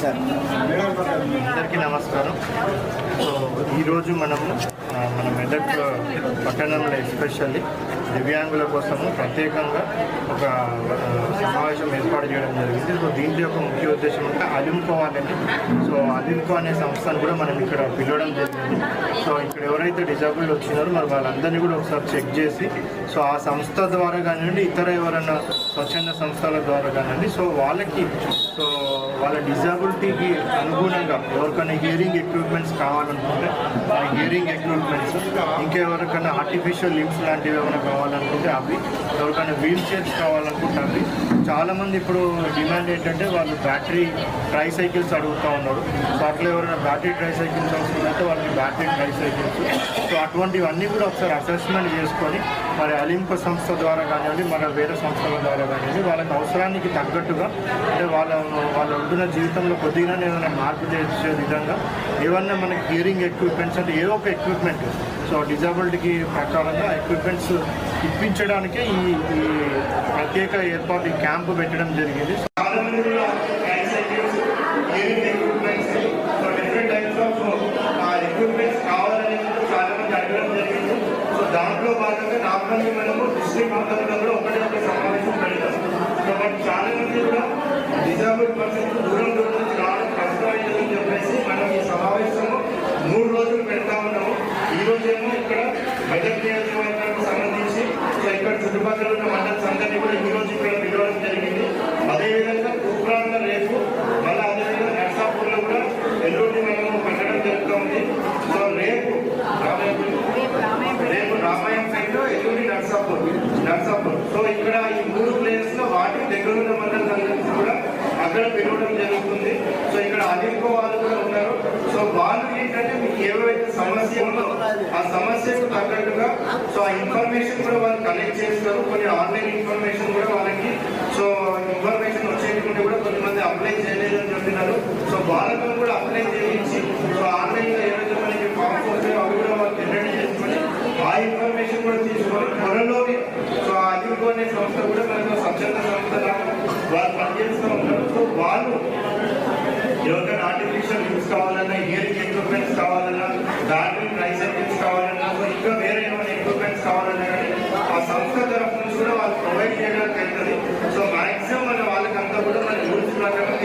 Sir. అందరికీ నమస్కారం. So ఈరోజు మనము మన మెదక్ పట్టణంలో ఎస్పెషల్లీ దివ్యాంగుల కోసము ప్రత్యేకంగా ఒక సమావేశం ఏర్పాటు చేయడం జరిగింది. సో దీంట్లో యొక్క ముఖ్య ఉద్దేశం అంటే అలింకో అనేది సో అలింకో అనే సంస్థను కూడా మనం ఇక్కడ పిలవడం జరిగింది. సో ఇక్కడ ఎవరైతే డిజాబుల్ వచ్చినారో మరి వాళ్ళందరినీ కూడా ఒకసారి చెక్ చేసి సో ఆ సంస్థ ద్వారా కానివ్వండి ఇతర ఎవరైనా స్వచ్ఛంద సంస్థల ద్వారా కానివ్వండి సో వాళ్ళకి సో వాళ్ళ డిజాబిలిటీకి అనుగుణంగా ఎవరికైనా హియరింగ్ ఎక్విప్మెంట్స్ కావాలనుకుంటే ఆ హియరింగ్ ఎక్విప్మెంట్స్ ఇంకా ఎవరికైనా ఆర్టిఫిషియల్ లిమ్స్ లాంటివి ఏమైనా కావాలనుకుంటే అవి ఎవరికైనా వీల్ చైర్స్ కావాలనుకుంటే అవి. చాలామంది ఇప్పుడు డిమాండ్ ఏంటంటే వాళ్ళు బ్యాటరీ ట్రై సైకిల్స్ అడుగుతూ ఉన్నారు. సో అట్లా ఎవరైనా బ్యాటరీ ట్రై సైకిల్స్ అవసరమైతే వాళ్ళకి బ్యాటరీ ట్రై సైకిల్స్ సో అటువంటివన్నీ కూడా ఒకసారి అసెస్మెంట్ చేసుకొని మరి అలింప సంస్థ ద్వారా కానివ్వండి మన వేరే సంస్థల ద్వారా కానివ్వండి వాళ్ళకి అవసరానికి తగ్గట్టుగా అంటే వాళ్ళ వాళ్ళు ఉంటున్న జీవితంలో కొద్దిగా ఏమైనా మార్పు చేసే విధంగా ఏమన్నా మనకి హియరింగ్ ఎక్విప్మెంట్స్ అంటే ఏదో ఒక ఎక్విప్మెంట్ సో డిజబిలిటీకి ప్రకారంగా ఎక్విప్మెంట్స్ ఇప్పించడానికే ఈ ఈ ప్రత్యేక ఏర్పాటు ఈ క్యాంపు పెట్టడం జరిగింది చాలా మంది కూడా tricycles, hearing equipments, so different types of, uh, equipments కావాలని చెప్పి చాలా మంది అడగడం జరిగింది సో దాంట్లో కానీ మనము డిస్ట్రిక్ట్ మొత్తంలో కూడా ఒకటే ఒక సమావేశం పెడతాం. సో చాలా మంది కూడా డిజాబుల్ పర్సన్స్ దూరం దూరం నుంచి రావడం కష్టమైందని చెప్పేసి మనం ఈ సమావేశము మూడు రోజులు పెడతా ఉన్నాము. ఈ రోజేమో ఇక్కడ మెదక్ నియోజకవర్గానికి సంబంధించి ఇక్కడ చుట్టుపక్కల ఉన్న మండల్స్ అందరినీ కూడా ఈ రోజు ఇక్కడ పిలవడం జరిగింది అదేవిధంగా తూప్రాన్లో రేపు మళ్ళీ అదేవిధంగా నర్సాపూర్లో కూడా ఎల్లుండి మనము పెట్టడం జరుగుతుంది సో రేపు రేపు రామాయణ సైడ్ ఎల్లుండి నర్సాపూర్ నర్సాపూర్ సో ఇక్కడ ఈ మూడు ప్లేస్లో వాటి దగ్గర కూడా అక్కడ పెరగడం జరుగుతుంది. సో ఇక్కడ అధిక వాళ్ళు కూడా ఉన్నారు. సో వాళ్ళు ఏంటంటే మీకు ఏవైతే సమస్య ఉందో ఆ సమస్యకు తగ్గట్టుగా సో ఆ ఇన్ఫర్మేషన్ కూడా వాళ్ళు కలెక్ట్ చేస్తారు. కొన్ని ఆన్లైన్ ఇన్ఫర్మేషన్ కూడా వాళ్ళకి సో ఇన్ఫర్మేషన్ వచ్చేటువంటి కూడా కొంతమంది అప్లై చేయలేదని చెప్తున్నారు సో వాళ్ళతో కూడా అప్లై చేయాలి సో ఆన్లైన్లో ఏవైతే మనకి ఫామ్స్ వస్తాయో అవి కూడా వాళ్ళు జనరేట్ చేసుకొని ఆ ఇన్ఫర్మేషన్ కూడా తీసుకొని త్వరలోనే సో ఆ అధిక అనే సంస్థ కూడా మనకు స్వచ్ఛంద సంస్థ వాళ్ళు పనిచేస్తూ ఉంటారు సో వాళ్ళు ఎవరికైనా ఆర్టిఫిషియల్ యూస్ కావాలన్నా హియరింగ్ ఎక్విప్మెంట్స్ కావాలన్నా బ్యాటరీ యూస్ కావాలన్నా ఇంకా వేరే ఏమైనా ఎక్విప్మెంట్స్ కావాలన్నా కానీ ఆ సంస్థ తరఫు నుంచి కూడా వాళ్ళు ప్రొవైడ్ చేయడానికి అవుతుంది సో మాక్సిమం మన వాళ్ళకంతా కూడా మన రూల్స్ ప్రకారం